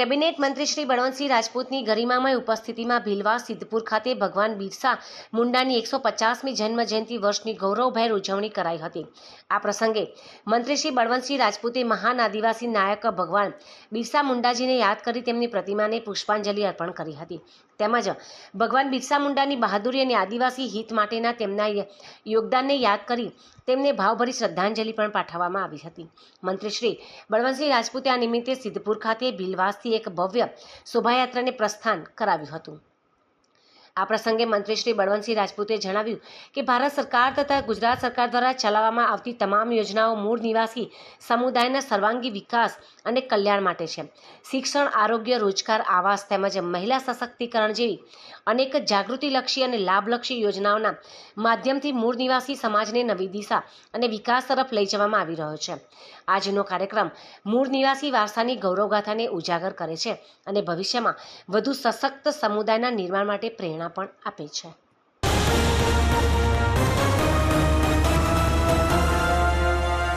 Cabinet મંત્રી શ્રી બળવંતસિંહ રાજપૂતની ગરિમામય ઉપસ્થિતિમાં ભીલવા સિદ્ધપુર ખાતે ભગવાન બિરસા મુંડાની એકસો પચાસમી જન્મ જયંતિ વર્ષની ગૌરવભેર ઉજવણી કરાઈ હતી. આ પ્રસંગે મંત્રી શ્રી બળવંતસિંહ રાજપૂતે મહાન આદિવાસી નાયક ભગવાન બિરસા મુંડાજીને યાદ કરી તેમની પ્રતિમાને પુષ્પાંજલિ અર્પણ કરી હતી. તેમજ ભગવાન બિરસા મુંડાની બહાદુરી અને આદિવાસી હિત માટેના તેમના યોગદાનને યાદ કરી તેમને ભાવભરી શ્રદ્ધાંજલિ પણ પાઠવવામાં આવી હતી. મંત્રી શ્રી બળવંતસિંહ રાજપૂતે આ નિમિત્તે સિદ્ધપુર ખાતે ભીલવાસથી એક ભવ્ય શોભાયાત્રાને પ્રસ્થાન કરાવ્યું હતું. આ પ્રસંગે મંત્રી શ્રી બળવંતસિંહ રાજપૂતે જણાવ્યું કે ભારત સરકાર તથા ગુજરાત સરકાર દ્વારા ચલાવવામાં આવતી તમામ યોજનાઓ મૂળ નિવાસી સમુદાયના સર્વાંગી વિકાસ અને કલ્યાણ માટે છે. શિક્ષણ, આરોગ્ય, રોજગાર, આવાસ તેમજ મહિલા સશક્તિકરણ જેવી અનેક જાગૃતિલક્ષી અને લાભલક્ષી યોજનાઓના માધ્યમથી મૂળ નિવાસી સમાજને નવી દિશા અને વિકાસ તરફ લઈ જવામાં આવી રહ્યો છે. આજનો કાર્યક્રમ મૂળ નિવાસી વારસાની ગૌરવગાથાને ઉજાગર કરે છે અને ભવિષ્યમાં વધુ સશક્ત સમુદાયના નિર્માણ માટે પ્રેરણા પણ આપે છે